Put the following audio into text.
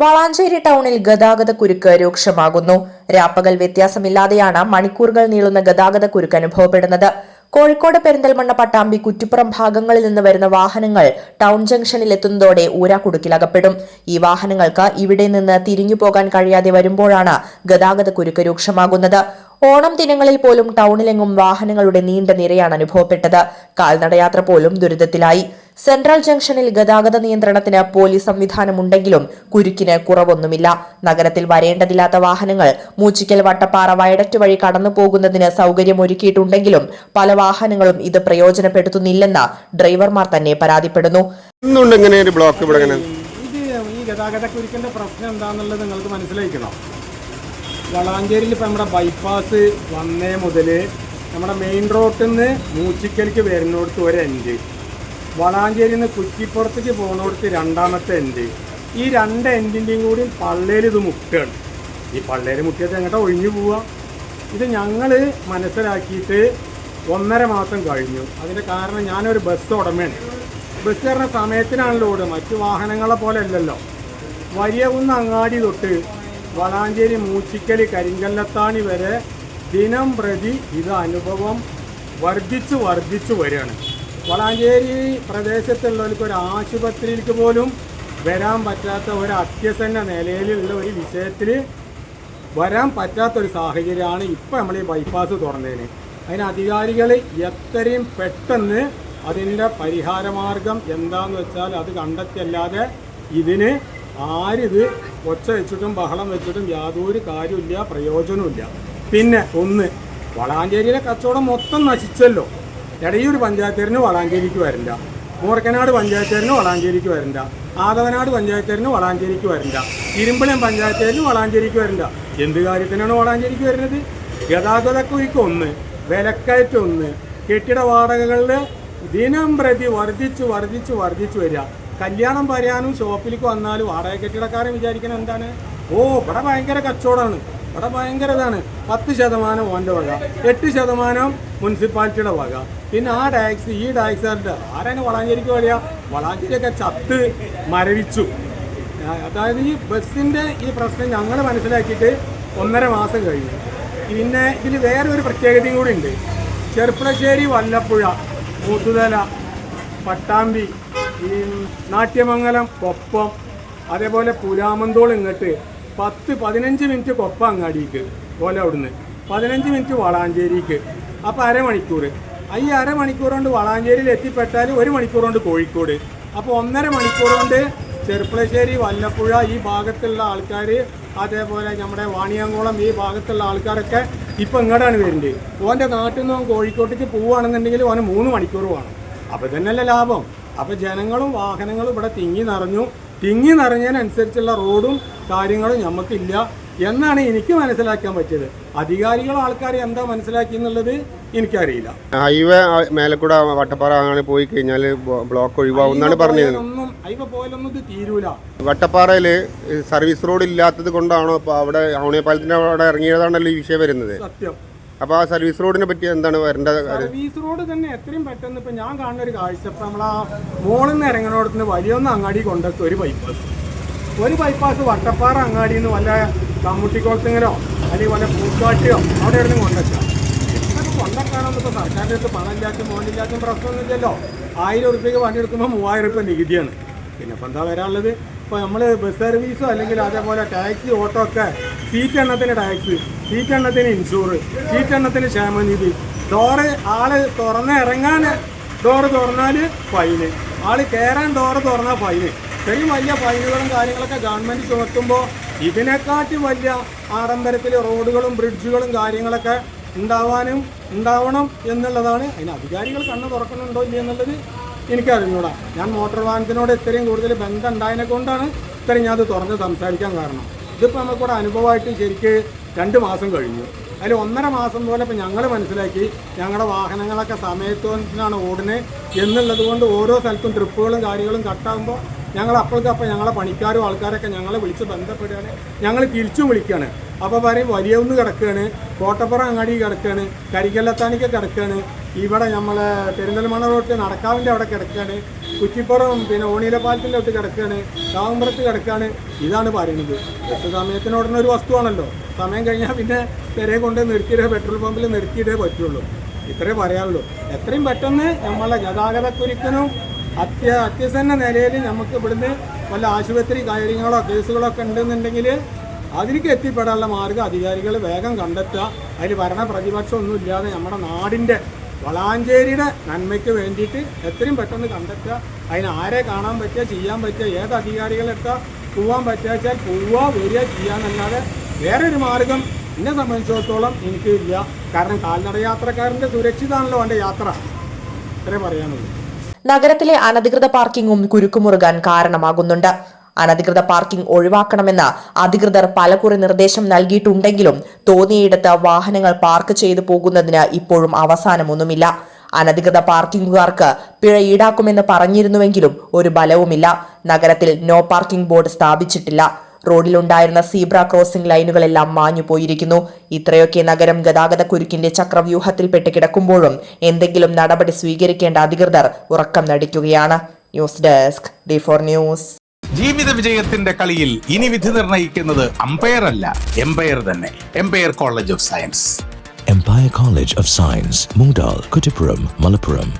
വളാഞ്ചേരി ടൗണിൽ ഗതാഗത കുരുക്ക് രൂക്ഷമാകുന്നു. രാപ്പകൽ വ്യത്യാസമില്ലാതെയാണ് മണിക്കൂറുകൾ നീളുന്ന ഗതാഗത കുരുക്ക് അനുഭവപ്പെടുന്നത്. കോഴിക്കോട് പെരിന്തൽമണ്ണ പട്ടാമ്പി കുറ്റിപ്പുറം ഭാഗങ്ങളിൽ നിന്ന് വരുന്ന വാഹനങ്ങൾ ടൗൺ ജംഗ്ഷനിൽ എത്തുന്നതോടെ ഊരാക്കുടുക്കിലകപ്പെടും ഈ വാഹനങ്ങൾക്ക് ഇവിടെ നിന്ന് തിരിഞ്ഞു പോകാൻ കഴിയാതെ വരുമ്പോഴാണ് ഗതാഗത കുരുക്ക് രൂക്ഷമാകുന്നത്. ഓണം ദിനങ്ങളിൽ പോലും ടൗണിലെങ്ങും വാഹനങ്ങളുടെ നീണ്ട നിരയാണ് അനുഭവപ്പെട്ടത്. കാൽനടയാത്ര പോലും ദുരിതത്തിലായി. സെൻട്രൽ ജംഗ്ഷനിൽ ഗതാഗത നിയന്ത്രണത്തിന് പോലീസ് സംവിധാനമുണ്ടെങ്കിലും കുരുക്കിന് കുറവൊന്നുമില്ല. നഗരത്തിൽ വരേണ്ടതില്ലാത്ത വാഹനങ്ങൾ മൂച്ചിക്കൽ വട്ടപ്പാറ വയടറ്റ് വഴി കടന്നു പോകുന്നതിന് സൗകര്യമൊരുക്കിയിട്ടുണ്ടെങ്കിലും പല വാഹനങ്ങളും ഇത് പ്രയോജനപ്പെടുത്തുന്നില്ലെന്ന് ഡ്രൈവർമാർ തന്നെ പരാതിപ്പെടുന്നു. ഗതാഗത കുരുക്കിന്റെ പ്രശ്നം എന്താണെന്നുള്ളത് നിങ്ങൾക്ക് മനസ്സിലാക്കണം വളാഞ്ചേരിയിൽ ഇപ്പം നമ്മുടെ ബൈപ്പാസ് വന്നേ മുതൽ നമ്മുടെ മെയിൻ റോഡിൽ നിന്ന് മൂച്ചിക്കലിക്ക് വരുന്നിടത്ത് ഒരു എൻഡ് വളാഞ്ചേരിയിൽ നിന്ന് കുറ്റിപ്പുറത്തേക്ക് പോകുന്നിടത്ത് രണ്ടാമത്തെ എൻഡ് ഈ രണ്ട് എൻഡിന്റെയും കൂടി പള്ളേരി ഇത് മുട്ടുകയാണ്. ഈ പള്ളേരി മുട്ടിയത് എങ്ങോട്ടാ ഒഴിഞ്ഞു പോവുക ഇത് ഞങ്ങൾ മനസ്സിലാക്കിയിട്ട് ഒന്നര മാസം കഴിഞ്ഞു. അതിന്റെ കാരണം ഞാനൊരു ബസ് ഉടമയാണ്. ബസ് കയറുന്ന സമയത്തിനാണല്ലോ ഓടുക. മറ്റു വാഹനങ്ങളെ പോലെ അല്ലല്ലോ. വലിയകുന്ന് അങ്ങാടി തൊട്ട് വളാഞ്ചേരി മൂച്ചിക്കൽ കരിങ്കല്ലത്താണി വരെ ദിനം പ്രതി ഇത് അനുഭവം വർദ്ധിച്ചു വർദ്ധിച്ചു വരികയാണ്. വളാഞ്ചേരി പ്രദേശത്തുള്ളവർക്ക് ഒരു ആശുപത്രിയിലേക്ക് പോലും വരാൻ പറ്റാത്ത ഒരു അത്യസന്ന നിലയിലുള്ള ഒരു വിഷയത്തിൽ വരാൻ പറ്റാത്തൊരു സാഹചര്യമാണ് ഇപ്പം നമ്മൾ ഈ ബൈപ്പാസ് തുറന്നതിന് അതിന് അധികാരികൾ എത്രയും പെട്ടെന്ന് അതിന്റെ പരിഹാരമാർഗം എന്താണെന്ന് വെച്ചാൽ അത് കണ്ടെത്തിയല്ലാതെ ഇതിന് ആരിത് ഒച്ച വെച്ചിട്ടും ബഹളം വെച്ചിട്ടും യാതൊരു കാര്യമില്ല പ്രയോജനമില്ല പിന്നെ ഒന്ന് വളാഞ്ചേരിയിലെ കച്ചവടം മൊത്തം നശിച്ചല്ലോ. എടയൂർ പഞ്ചായത്തേരിന് വളാഞ്ചേരിക്ക് വരണ്ട. മൂർക്കനാട് പഞ്ചായത്തേരിന് വളാഞ്ചേരിക്ക് വരണ്ട. ആദവനാട് പഞ്ചായത്തേരിന് വളാഞ്ചേരിക്ക് വരണ്ട. ഇരുമ്പളം പഞ്ചായത്തേരിന് വളാഞ്ചേരിക്ക് വരണ്ട. എന്ത് കാര്യത്തിനാണ് വളാഞ്ചേരിക്ക് വരുന്നത്? ഗതാഗത കുഴിക്ക് ഒന്ന് വിലക്കയറ്റം ഒന്ന് കെട്ടിട വാടകകളിൽ ദിനം പ്രതി വർദ്ധിച്ചു വർദ്ധിച്ചു വർദ്ധിച്ചു വരിക. കല്യാണം പറയാനും ഷോപ്പിലേക്ക് വന്നാലും വാടക കെട്ടിടക്കാരൻ വിചാരിക്കുന്നത് എന്താണ്? ഓ ഇവിടെ ഭയങ്കര കച്ചവടമാണ്. ഇവിടെ ഭയങ്കര ഇതാണ്. പത്ത് ശതമാനം ഓന്റെ വക എട്ട് ശതമാനം മുനിസിപ്പാലിറ്റിയുടെ വക. പിന്നെ ആ ടാക്സ് ഈ ടാക്സ് ആരാണ് വളാഞ്ചേരിക്ക് വരിക വളാഞ്ചേരിയൊക്കെ ചത്ത് മരവിച്ചു. അതായത് ഈ ബസ്സിന്റെ ഈ പ്രശ്നം ഞങ്ങൾ മനസ്സിലാക്കിയിട്ട് ഒന്നര മാസം കഴിഞ്ഞു. പിന്നെ ഇതിൽ വേറെ ഒരു പ്രത്യേകതയും കൂടി ഉണ്ട്. ചെർപ്പളശ്ശേരി വല്ലപ്പുഴ മൂത്തുതല പട്ടാമ്പി ഈ നാട്യമംഗലം കൊപ്പം അതേപോലെ പുലാമന്തോൾ ഇങ്ങോട്ട് പത്ത് പതിനഞ്ച് മിനിറ്റ് കൊപ്പ അങ്ങാടിക്ക് പോലെ അവിടുന്ന്. പതിനഞ്ച് മിനിറ്റ് വളാഞ്ചേരിക്ക്. അപ്പോൾ അരമണിക്കൂർ ഈ അരമണിക്കൂർ കൊണ്ട് വളാഞ്ചേരിയിൽ എത്തിപ്പെട്ടാൽ ഒരു മണിക്കൂർ കൊണ്ട് കോഴിക്കോട്. അപ്പോൾ ഒന്നര മണിക്കൂർ കൊണ്ട് ചെർപ്പളശ്ശേരി വല്ലപ്പുഴ ഈ ഭാഗത്തുള്ള ആൾക്കാർ അതേപോലെ നമ്മുടെ വാണിയാങ്കുളം ഈ ഭാഗത്തുള്ള ആൾക്കാരൊക്കെ ഇപ്പം ഇങ്ങോട്ടാണ് വരുന്നത് ഓന്റെ നാട്ടിൽ നിന്ന് കോഴിക്കോട്ടേക്ക് പോവുകയാണെന്നുണ്ടെങ്കിൽ ഓന് മൂന്ന് മണിക്കൂർ വേണം. അപ്പോൾ തന്നെയല്ലേ ലാഭം. അപ്പോൾ ജനങ്ങളും വാഹനങ്ങളും ഇവിടെ തിങ്ങി നിറഞ്ഞു. തിങ്ങി നിറഞ്ഞതിനനുസരിച്ചുള്ള റോഡും കാര്യങ്ങളും നമുക്കില്ല എന്നാണ് എനിക്ക് മനസ്സിലാക്കാൻ പറ്റിയത്. അധികാരികൾ ആൾക്കാർ എന്താ മനസ്സിലാക്കി എന്നുള്ളത് എനിക്കറിയില്ല. ഹൈവേ മേലക്കൂടെ വട്ടപ്പാറ അങ്ങനെ പോയി കഴിഞ്ഞാൽ ബ്ലോക്ക് ഒഴിവാകുന്നാണ് പറഞ്ഞത്. ഒന്നും പോയാലൊന്നും പോലൊന്നും ഇത് തീരൂല. വട്ടപ്പാറയിൽ സർവീസ് റോഡ് ഇല്ലാത്തത് കൊണ്ടാണോ അവിടെ ഔണിയപ്പാലത്തിന്റെ അവിടെ ഇറങ്ങിയതാണല്ലോ ഈ വിഷയം വരുന്നത്? സത്യം. അപ്പോൾ ആ സർവീസ് റോഡിനെ പറ്റി എന്താണ് വരേണ്ട സർവീസ് റോഡ് തന്നെ എത്രയും പെട്ടെന്ന് ഇപ്പൊ ഞാൻ കാണുന്ന ഒരു കാഴ്ച. ഇപ്പൊ ആ മോളിൽ നിന്ന് ഇറങ്ങുന്നിടത്തുനിന്ന് വലിയൊന്ന് അങ്ങാടി കൊണ്ടെത്തും ഒരു ബൈപ്പാസ് ഒരു ബൈപ്പാസ് വട്ടപ്പാറ അങ്ങാടിയിൽ നിന്ന് വല്ല കമ്മുട്ടിക്കുളത്തിങ്ങലോ അല്ലെങ്കിൽ വല്ല പൂക്കാട്ടിയോ അവിടെ എവിടെ നിന്ന് കൊണ്ടെത്താം ഇതൊക്കെ കൊണ്ടെത്താനൊന്നും ഇപ്പോൾ സർക്കാരിന്റെ അടുത്ത് പണമില്ലാത്ത മോനില്ലാത്ത പ്രശ്നമൊന്നുമില്ലല്ലോ. ആയിരം ഉറുപ്പ്യക്ക് എടുക്കുമ്പോൾ മൂവായിരം ഉറുപ്പ്യ നികുതിയാണ്. പിന്നെ ഇപ്പം എന്താ വരാനുള്ളത്? ഇപ്പോൾ നമ്മൾ ബസ് സർവീസോ അല്ലെങ്കിൽ അതേപോലെ ടാക്സി ഓട്ടോ ഒക്കെ സീറ്റ് എണ്ണത്തിന് ടാക്സ് സീറ്റ് എണ്ണത്തിന് ഇൻഷൂർ സീറ്റ് എണ്ണത്തിന് ക്ഷേമനിധി. ഡോറ് ആൾ തുറന്ന് ഇറങ്ങാൻ ഡോറ് തുറന്നാൽ ഫൈന് ആൾ കയറാൻ ഡോറ് തുറന്നാൽ ഫൈന് ഇത്രയും വലിയ ഫൈനുകളും കാര്യങ്ങളൊക്കെ ഗവൺമെന്റ് ചുമത്തുമ്പോൾ ഇതിനെക്കാട്ടി വലിയ ആഡംബരത്തിൽ റോഡുകളും ബ്രിഡ്ജുകളും കാര്യങ്ങളൊക്കെ ഉണ്ടാവാനും ഉണ്ടാവണം എന്നുള്ളതാണ്. അതിന് അധികാരികൾ കണ്ണ് തുറക്കുന്നുണ്ടോ ഇല്ല എന്നുള്ളത് എനിക്കറിഞ്ഞൂടാ. ഞാൻ മോട്ടോർ വാഹനത്തിനോട് ഇത്രയും കൂടുതൽ ബന്ധം ഉണ്ടായതിനെ കൊണ്ടാണ് ഇത്രയും ഞാൻ അത് തുറന്ന് സംസാരിക്കാൻ കാരണം. ഇതിപ്പോൾ നമുക്കിവിടെ അനുഭവമായിട്ട് ശരിക്ക് രണ്ട് മാസം കഴിഞ്ഞു. അതിൽ ഒന്നര മാസം പോലെ ഇപ്പം ഞങ്ങൾ മനസ്സിലാക്കി ഞങ്ങളുടെ വാഹനങ്ങളൊക്കെ സമയത്തിനാണ് ഓടുന്നത് എന്നുള്ളത് കൊണ്ട് ഓരോ സ്ഥലത്തും ട്രിപ്പുകളും കാര്യങ്ങളും കട്ടാകുമ്പോൾ ഞങ്ങൾ അപ്പോഴത്തപ്പോൾ ഞങ്ങളെ പണിക്കാരും ആൾക്കാരൊക്കെ ഞങ്ങളെ വിളിച്ച് ബന്ധപ്പെടുകയാണ്. ഞങ്ങൾ തിരിച്ചും വിളിക്കുകയാണ്. അപ്പോൾ പറയും വലിയൊന്ന് കിടക്കുകയാണ് കോട്ടപ്പുറം അങ്ങാടി കിടക്കുകയാണ് കരിക്കല്ലത്താനിക്ക് കിടക്കുകയാണ് ഇവിടെ നമ്മൾ പെരിന്തൽമണ്ണ റോട്ടിൽ നടക്കാവിന്റെ അവിടെ കിടക്കുകയാണ് കുറ്റിപ്പുറം പിന്നെ ഓണിയിലെ പാലത്തിന്റെ ഒട്ട് കിടക്കുകയാണ് കാവുമ്പുറത്ത് കിടക്കുകയാണ് ഇതാണ് പറയുന്നത്. എത്ര സമയത്തിന് ഉടനെ ഒരു വസ്തുവാണല്ലോ. സമയം കഴിഞ്ഞാൽ പിന്നെ പെരയെ കൊണ്ട് നിർത്തിയിട്ടേ പെട്രോൾ പമ്പിൽ നിർത്തിയിട്ടേ പറ്റുള്ളൂ. ഇത്രേ പറയാനുള്ളൂ. എത്രയും പെട്ടെന്ന് നമ്മളെ ഗതാഗതക്കുരുക്കിനും അത്യ അത്യസന്ന നിലയിൽ നമുക്ക് ഇവിടുന്ന് വല്ല ആശുപത്രി കാര്യങ്ങളോ കേസുകളോ ഒക്കെ ഉണ്ടെന്നുണ്ടെങ്കിൽ അതിലേക്ക് എത്തിപ്പെടാനുള്ള മാർഗം അധികാരികൾ വേഗം കണ്ടെത്തുക. അതിൽ ഭരണ പ്രതിപക്ഷം ഒന്നുമില്ലാതെ നമ്മുടെ നാടിന്റെ വളാഞ്ചേരിയുടെ നന്മയ്ക്ക് വേണ്ടിയിട്ട് എത്രയും പെട്ടെന്ന് കണ്ടെത്തുക. അതിന് ആരെ കാണാൻ പറ്റുക ചെയ്യാൻ പറ്റുക ഏത് അധികാരികളെടുത്താൽ പോവാൻ പറ്റുക വെച്ചാൽ പോവുക വരിക ചെയ്യാന്നല്ലാതെ വേറൊരു മാർഗം എന്നെ സംബന്ധിച്ചിടത്തോളം എനിക്കില്ല. കാരണം കാൽനട യാത്രക്കാരന്റെ സുരക്ഷിതമാണല്ലോ എന്റെ യാത്ര. ഇത്രേ പറയാനുള്ളൂ. നഗരത്തിലെ അനധികൃത പാർക്കിങ്ങും കുരുക്കുമുറുകാൻ കാരണമാകുന്നുണ്ട്. അനധികൃത പാർക്കിംഗ് ഒഴിവാക്കണമെന്ന് അധികൃതർ പലകുറി നിർദ്ദേശം നൽകിയിട്ടുണ്ടെങ്കിലും തോന്നിയിടത്ത് വാഹനങ്ങൾ പാർക്ക് ചെയ്തു പോകുന്നതിന് ഇപ്പോഴും അവസാനമൊന്നുമില്ല. അനധികൃത പാർക്കിംഗുകാർക്ക് പിഴ ഈടാക്കുമെന്ന് പറഞ്ഞിരുന്നുവെങ്കിലും ഒരു ബലവുമില്ല. നഗരത്തിൽ നോ പാർക്കിംഗ് ബോർഡ് സ്ഥാപിച്ചിട്ടില്ല. റോഡിലുണ്ടായിരുന്ന സീബ്ര ക്രോസിംഗ് ലൈനുകളെല്ലാം മാഞ്ഞു പോയിരിക്കുന്നു. ഇത്രയൊക്കെ നഗരം ഗതാഗത കുരുക്കിന്റെ ചക്രവ്യൂഹത്തിൽപ്പെട്ട് കിടക്കുമ്പോഴും എന്തെങ്കിലും നടപടി സ്വീകരിക്കേണ്ട അധികൃതർ ഉറക്കം നടിക്കുകയാണ്. News desk D four news. ജീവിത വിജയത്തിന്റെ കളിയിൽ ഇനി വിധി നിർണയിക്കുന്നത് അമ്പയർ അല്ല എംപയർ തന്നെ empire college of science empire college of science Moodal Kuttippuram Malappuram.